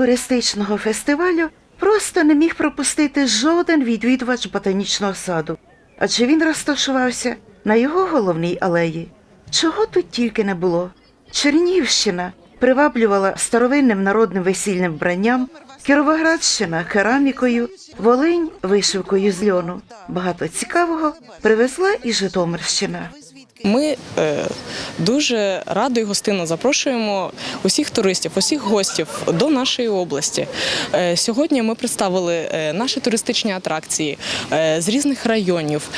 туристичного фестивалю просто не міг пропустити жоден відвідувач ботанічного саду, адже він розташувався на його головній алеї. Чого тут тільки не було. Чернігівщина приваблювала старовинним народним весільним вбранням, Кіровоградщина керамікою, Волинь вишивкою з льону. Багато цікавого привезла і Житомирщина. Ми е, дуже радо і гостинно запрошуємо усіх туристів, усіх гостів до нашої області. Е, сьогодні ми представили е, наші туристичні атракції з різних районів,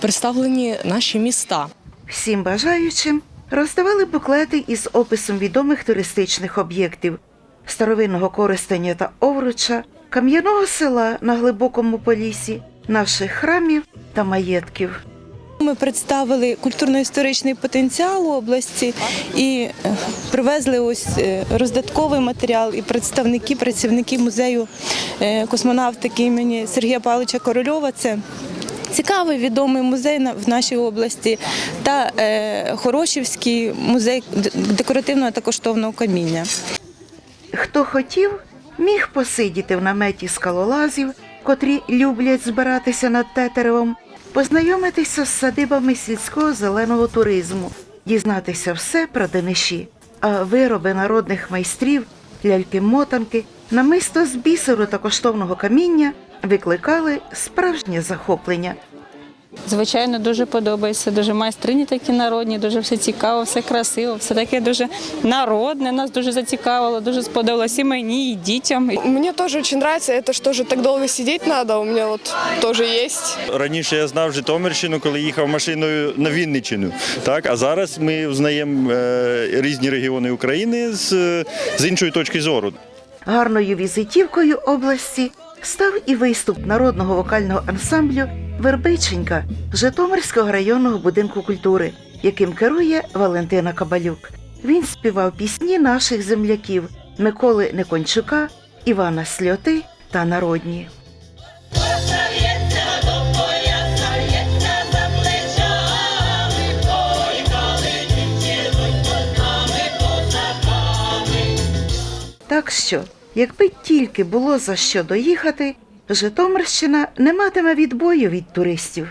представлені наші міста. Всім бажаючим роздавали буклети із описом відомих туристичних об'єктів старовинного користення та овруча, кам'яного села на глибокому полісі, наших храмів та маєтків. Ми представили культурно-історичний потенціал області і е, привезли ось е, роздатковий матеріал і представники, працівники музею е, космонавтики імені Сергія Павловича Корольова. Це цікавий відомий музей в нашій області та Хорошівський музей декоративного та коштовного каміння. Хто хотів, міг посидіти в наметі скалолазів, котрі люблять збиратися над тетеревом, познайомитися з садибами сільського зеленого туризму, дізнатися все про дениші, а вироби народних майстрів, ляльки-мотанки, намисто з бісеру та коштовного каміння викликали справжнє захоплення. Звичайно, дуже подобається. Дуже майстрині такі народні, дуже все цікаво, все красиво, все таке дуже народне. Нас дуже зацікавило, дуже сподобалось і мені, і дітям. Мне тоже очень нравится, это что же так долго сидеть надо, у меня вот тоже есть. Раніше я знав Житомирщину, коли їхав машиною на Вінниччину. Так, а зараз ми взнаємо е, різні регіони України з, з іншої точки зору. Гарною візитівкою області став і виступ народного вокального ансамблю Вербиченька Житомирського районного будинку культури, яким керує Валентина Кабалюк. Він співав пісні наших земляків Миколи Некончука, Івана Сльоти та народні. Так що, якби тільки було за що доїхати, Житомирщина не матиме відбою від туристів.